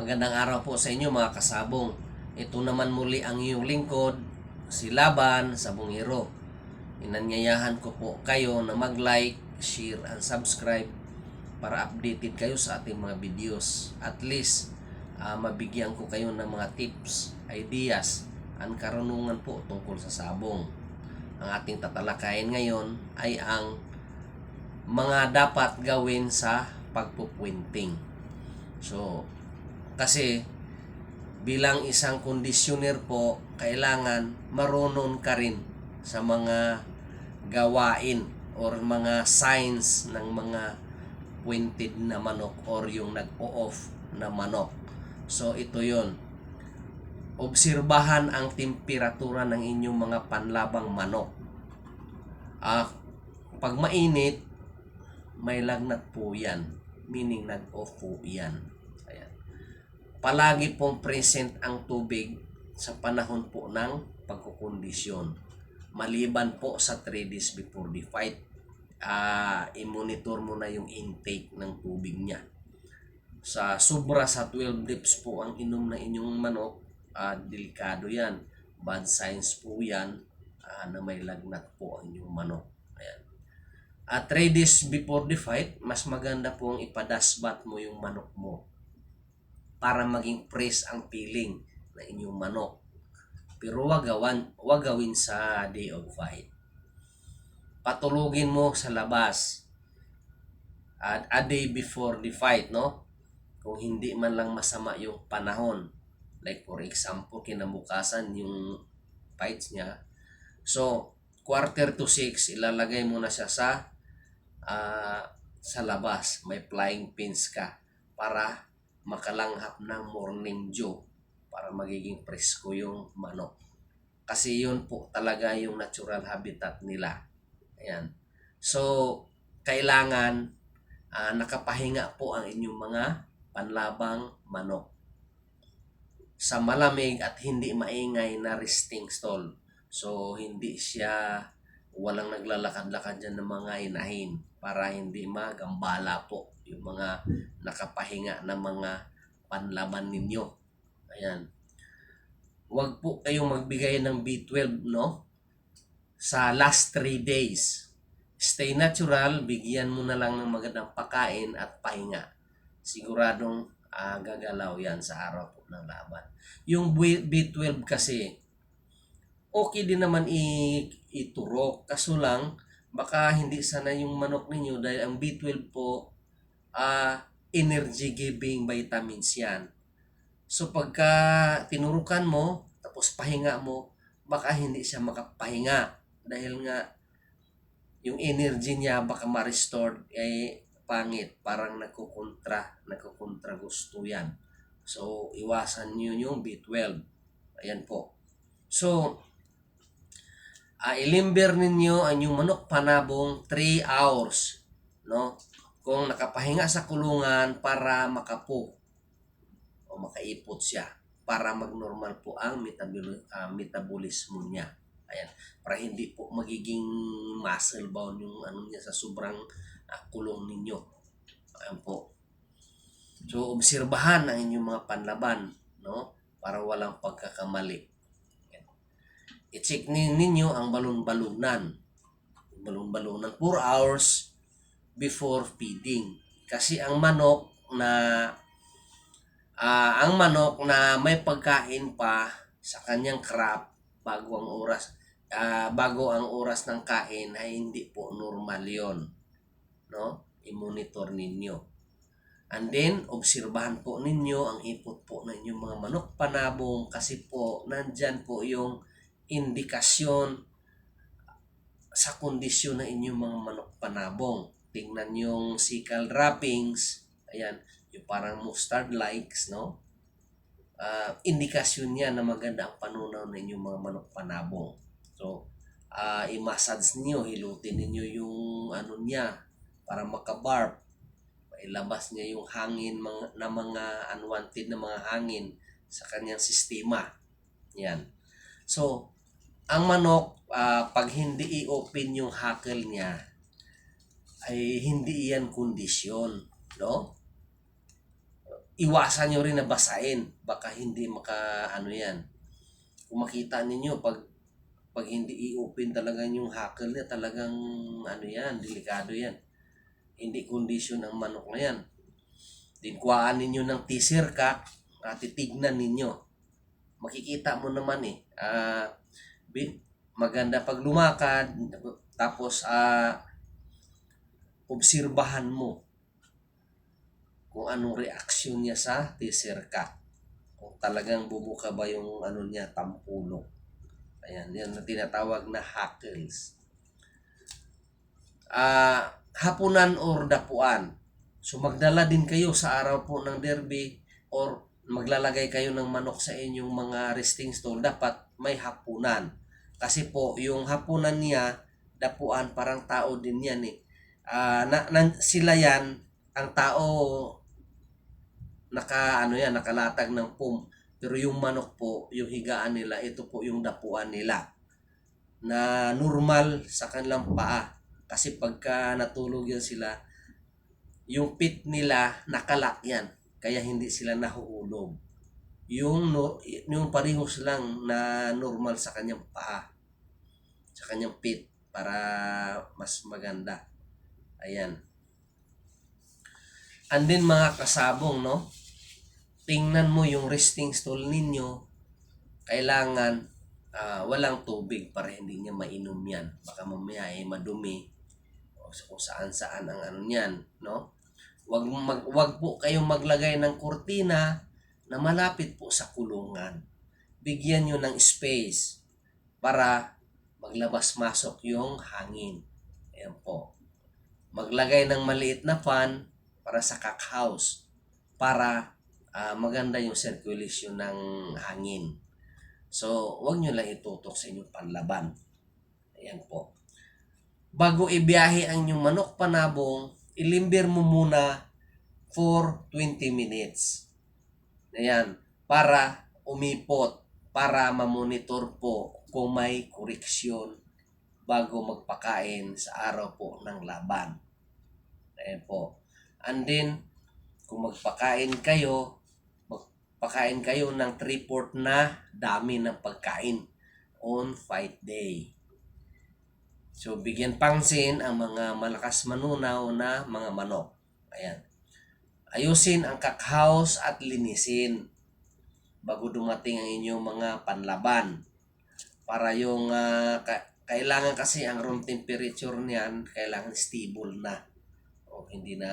Magandang araw po sa inyo mga kasabong. Ito naman muli ang iyong lingkod, si Laban sa Bungiro. Inanyayahan ko po kayo na mag-like, share, and subscribe para updated kayo sa ating mga videos. At least, ah, mabigyan ko kayo ng mga tips, ideas, ang karunungan po tungkol sa sabong. Ang ating tatalakayin ngayon ay ang mga dapat gawin sa pagpupwinting. So, kasi bilang isang conditioner po, kailangan marunong ka rin sa mga gawain or mga signs ng mga pointed na manok or yung nag-o-off na manok. So, ito yon Obserbahan ang temperatura ng inyong mga panlabang manok. Ah, pag mainit, may lagnat po yan. Meaning nag-off po yan. Palagi pong present ang tubig sa panahon po ng pagkukondisyon. Maliban po sa 3 days before the fight, ah i-monitor mo na yung intake ng tubig niya. Sa sobra sa 12 dips po ang inom ng inyong manok, ah, delikado yan. Bad signs po yan ah, na may lagnat po ang inyong manok. Ayan. At 3 days before the fight, mas maganda po ang ipadasbat mo yung manok mo para maging fresh ang feeling na inyong manok. Pero wag gawan, wag gawin sa day of fight. Patulugin mo sa labas at a day before the fight, no? Kung hindi man lang masama yung panahon. Like for example, kinabukasan yung fights niya. So, quarter to six, ilalagay mo na siya sa ah, sa labas. May flying pins ka para makalanghap ng morning dew para magiging presko yung manok. Kasi yun po talaga yung natural habitat nila. Ayan. So, kailangan ah, nakapahinga po ang inyong mga panlabang manok sa malamig at hindi maingay na resting stall. So, hindi siya walang naglalakad-lakad dyan ng mga inahin para hindi magambala po yung mga nakapahinga na mga panlaban ninyo. Ayan. Huwag po kayong magbigay ng B12, no? Sa last 3 days. Stay natural, bigyan mo na lang ng magandang pagkain at pahinga. Siguradong ah, gagalaw yan sa araw po ng laban. Yung B- B12 kasi, okay din naman i- iturok. Kaso lang, baka hindi sana yung manok ninyo dahil ang B12 po, ah energy giving vitamins yan. So pagka tinurukan mo, tapos pahinga mo, baka hindi siya makapahinga. Dahil nga, yung energy niya baka ma-restore ay pangit. Parang nagkukontra, nagkukontra gusto yan. So, iwasan niyo yung B12. Ayan po. So, ah ilimber ninyo ang inyong manok panabong 3 hours. No? Kung nakapahinga sa kulungan para makapo o makaipot siya para magnormal po ang metabolo- ah, metabolismo niya. Ayan. Para hindi po magiging muscle bound yung ano niya sa sobrang ah, kulong ninyo. Ayan po. So, obserbahan ang inyong mga panlaban, no? Para walang pagkakamali. I-check ni- ninyo ang balon-balunan. Balon-balunan 4 hours before feeding. Kasi ang manok na ah, ang manok na may pagkain pa sa kanyang crop bago ang oras ah, bago ang oras ng kain ay hindi po normal 'yon. No? I-monitor ninyo. And then, obserbahan po ninyo ang ipot po ng inyong mga manok panabong kasi po nandyan po yung indikasyon sa kondisyon ng inyong mga manok panabong. Tingnan yung sickle wrappings, ayan, yung parang mustard likes, no? Ah, indikasyon niya na maganda ang panunaw ng inyong mga manok panabong. So, ah i-massage niyo, hilutin niyo yung ano niya para makabarb. Ilabas niya yung hangin mga, na mga unwanted na mga hangin sa kanyang sistema. Yan. So, ang manok, ah, pag hindi i-open yung hackle niya, ay hindi yan kondisyon, no? iwasan nyo rin na basain. Baka hindi maka, ano yan. Kung makita ninyo, pag pag hindi i-open talaga yung hackle niya, talagang ano yan, delikado yan. Hindi condition ang manok na yan. Dinkuhaan ninyo ng ka at titignan ninyo. Makikita mo naman eh. bi- maganda pag lumakad, tapos ah, obserbahan mo kung anong reaksyon niya sa teaser ka. Kung talagang bubuka ba yung ano niya, tampulo. Ayan, yan na tinatawag na hackles. Ah, hapunan or dapuan. So magdala din kayo sa araw po ng derby or maglalagay kayo ng manok sa inyong mga resting stall, dapat may hapunan. Kasi po, yung hapunan niya, dapuan, parang tao din yan eh. Ah, na, na- sila yan, ang tao, naka, ano yan, nakalatag ng pum. Pero yung manok po, yung higaan nila, ito po yung dapuan nila. Na normal sa kanilang paa. Kasi pagka natulog yan sila, yung pit nila nakalak yan. Kaya hindi sila nahuhulog. Yung, no, yung parehos lang na normal sa kanyang paa. Sa kanyang pit. Para mas maganda. Ayan. And then mga kasabong, no? Tingnan mo yung resting stall ninyo. Kailangan ah, walang tubig para hindi niya mainom yan. Baka mamaya ay madumi o kung saan saan ang ano niyan, no? Wag mag wag po kayong maglagay ng kurtina na malapit po sa kulungan. Bigyan niyo ng space para maglabas-masok yung hangin. Ayan po. Maglagay ng maliit na fan para sa cock house para ah, maganda yung circulation ng hangin. So, wag nyo lang itutok sa inyong panlaban. Ayan po. Bago ibiyahe ang inyong manok panabong, ilimbir mo muna for 20 minutes. Ayan. Para umipot, para mamonitor po kung may koreksyon bago magpakain sa araw po ng laban. Ayan po. And then, kung magpakain kayo, magpakain kayo ng 3-4 na dami ng pagkain on fight day. So, bigyan pangsin ang mga malakas manunaw na mga manok. Ayan. Ayusin ang cockhouse at linisin bago dumating ang inyong mga panlaban. Para yung ah, ka- kailangan kasi ang room temperature niyan, kailangan stable na. O hindi na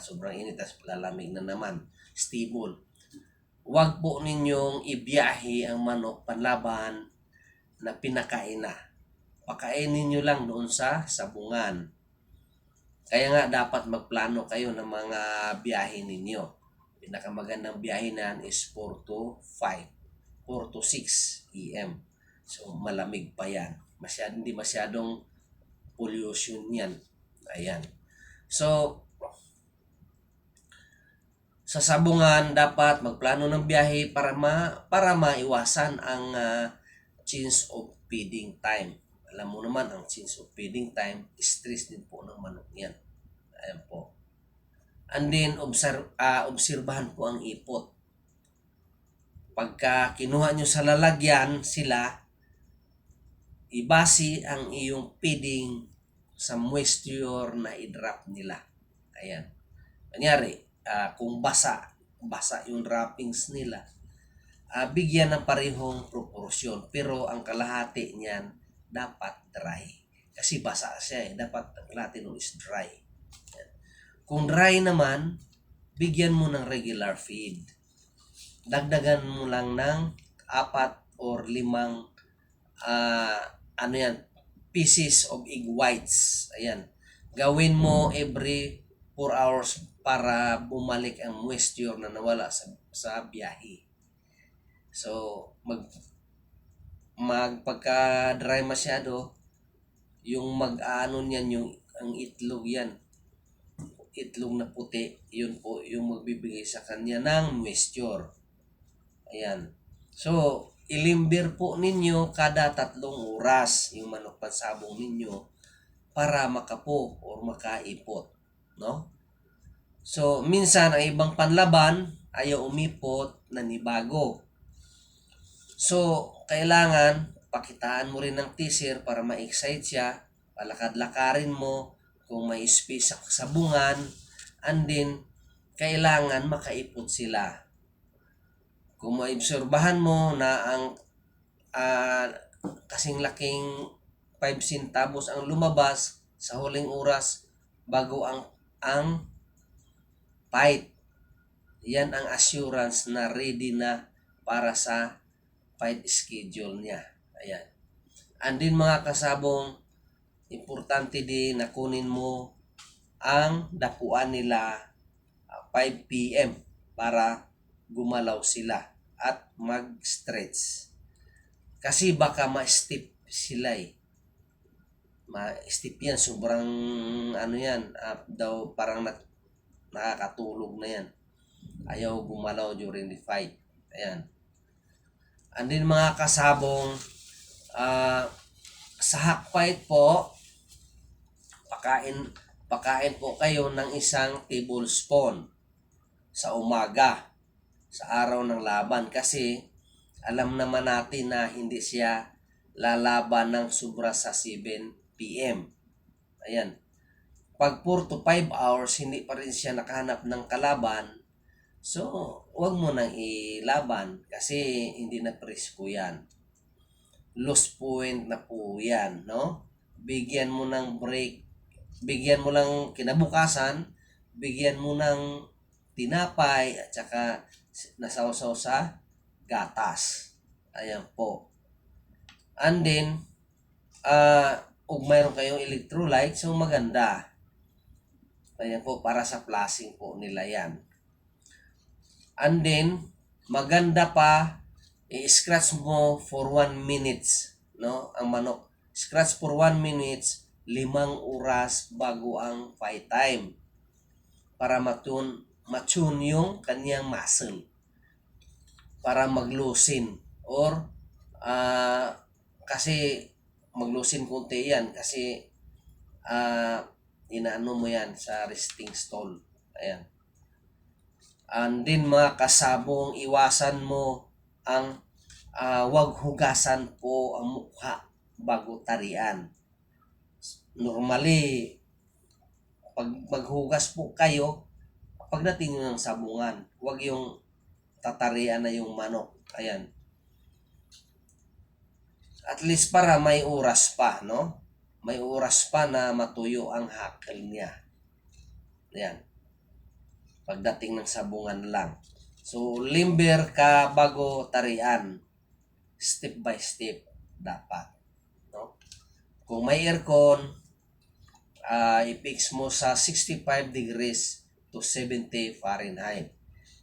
sobrang init tapos lalamig na naman. Stable. Huwag po ninyong ibiyahe ang manok panlaban na pinakain na. Pakainin nyo lang doon sa sabungan. Kaya nga dapat magplano kayo ng mga biyahe ninyo. Pinakamagandang biyahe na yan is 4 to 5. 4 to 6 EM. So malamig pa yan. Masyad, hindi masyadong pollution yan. Ayan. So, sa sabungan dapat magplano ng biyahe para ma para maiwasan ang ah, change of feeding time. Alam mo naman ang change of feeding time, stress din po ng manok yan. Ayan po. And then observe, ah, obserbahan po ang ipot. Pagka kinuha nyo sa lalagyan sila, ibasi ang iyong feeding sa moisture na i-drop nila. Ayan. Kanyari, ah, kung basa, basa yung droppings nila, ah, bigyan ng parehong proporsyon. Pero ang kalahati niyan, dapat dry. Kasi basa siya eh. Dapat ang kalahati nun is dry. Kung dry naman, bigyan mo ng regular feed. Dagdagan mo lang ng apat or limang ah, ano yan, pieces of egg whites. Ayan. Gawin mo every 4 hours para bumalik ang moisture na nawala sa, sa biyahe. So, mag magpagka dry masyado, yung mag-ano niyan yung ang itlog yan. Itlog na puti, yun po yung magbibigay sa kanya ng moisture. Ayan. So, ilimbir po ninyo kada tatlong oras yung manok pansabong ninyo para makapo or makaipot. No? So, minsan ang ibang panlaban, ayaw umipot, nanibago. So, kailangan pakitaan mo rin ng teaser para ma-excite siya, palakad-lakarin mo kung may space sa sabungan, and then, kailangan makaipot sila. Kung maibsorbahan mo na ang ah, kasing laking 5 centavos ang lumabas sa huling oras bago ang ang fight. Yan ang assurance na ready na para sa fight schedule niya. Ayan. And din mga kasabong, importante din na kunin mo ang dapuan nila ah, 5 p.m. para gumalaw sila at mag-stretch. Kasi baka ma-step sila eh. Ma-step yan. Sobrang ano yan. ah, daw parang nak- nakakatulog na yan. Ayaw gumalaw during the fight. Ayan. And then mga kasabong, ah, sa hack fight po, pakain, pakain po kayo ng isang tablespoon sa umaga, sa araw ng laban. Kasi alam naman natin na hindi siya lalaban ng sobra sa 7 p.m. Ayan. Pag 4 to 5 hours, hindi pa rin siya nakahanap ng kalaban, so, wag mo nang ilaban kasi hindi na presko yan. Lost point na po yan, no? Bigyan mo ng break, bigyan mo lang kinabukasan, bigyan mo ng tinapay at saka nasawsaw sa gatas. Ayan po. And then, ah, ug mayroon kayong electrolyte, so maganda. Ayan po, para sa flushing po nila yan. And then, maganda pa, i-scratch mo for 1 minutes, no? Ang manok. Scratch for 1 minutes, limang oras bago ang fight time. Para matune, matune yung kanyang muscle. Para maglusin. Or, ah, kasi maglusin konti yan. Kasi, ah, inaano mo yan sa resting stall. Ayan. And din mga kasabong, iwasan mo ang ah, wag hugasan po ang mukha bago tarian. Normally, pag maghugas po kayo, pagdating ng sabungan, wag yung tatarian na yung manok. Ayan. At least para may oras pa, no? May oras pa na matuyo ang hakal niya. Ayan. Pagdating ng sabungan lang. So, limber ka bago tarian. Step by step dapat. No? Kung may aircon, ah i-fix mo sa 65 degrees to 70 Fahrenheit.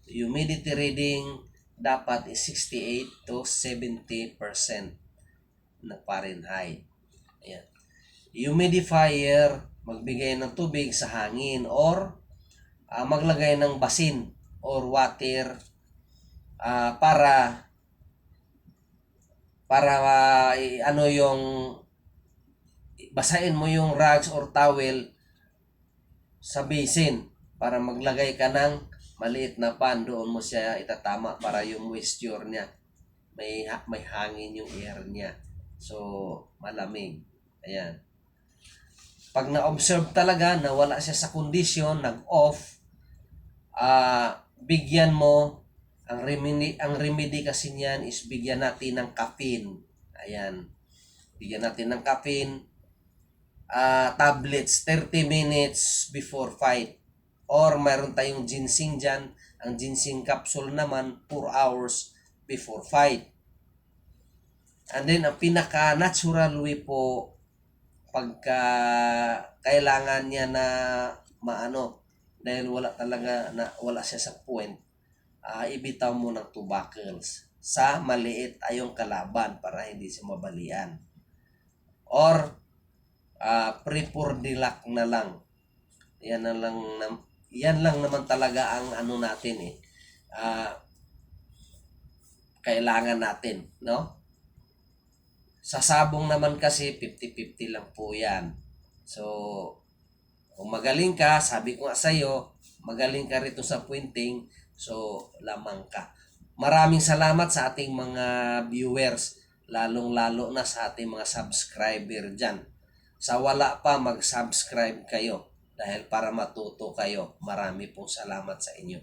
Humidity reading dapat is 68 to 70% na Fahrenheit. Ayan. Humidifier, magbigay ng tubig sa hangin or ah, maglagay ng basin or water ah, para para i- ano yung basahin mo yung rags or towel sa basin para maglagay ka ng maliit na pan. Doon mo siya itatama para yung moisture niya may may hangin yung air niya. So malamig. Ayan. Pag na-observe talaga na wala siya sa condition nag-off ah bigyan mo ang remedy ang remedy kasi niyan is bigyan natin ng caffeine. Ayan. Bigyan natin ng caffeine ah tablets 30 minutes before fight. Or mayroon tayong ginseng dyan. Ang ginseng capsule naman 4 hours before fight. And then ang pinaka natural way po pagka kailangan niya na maano dahil wala talaga na wala siya sa point ah ibitaw mo ng tubercles sa maliit ayong kalaban para hindi siya mabalian. Or ah prepurdilak na lang yan na lang nam- yan lang naman talaga ang ano natin eh ah kailangan natin no sa sabong naman kasi 50-50 lang po yan so kung magaling ka sabi ko nga sa'yo magaling ka rito sa pointing So, lamang ka. Maraming salamat sa ating mga viewers, lalong-lalo na sa ating mga subscriber dyan. Sa wala pa, mag-subscribe kayo dahil para matuto kayo. Marami pong salamat sa inyo.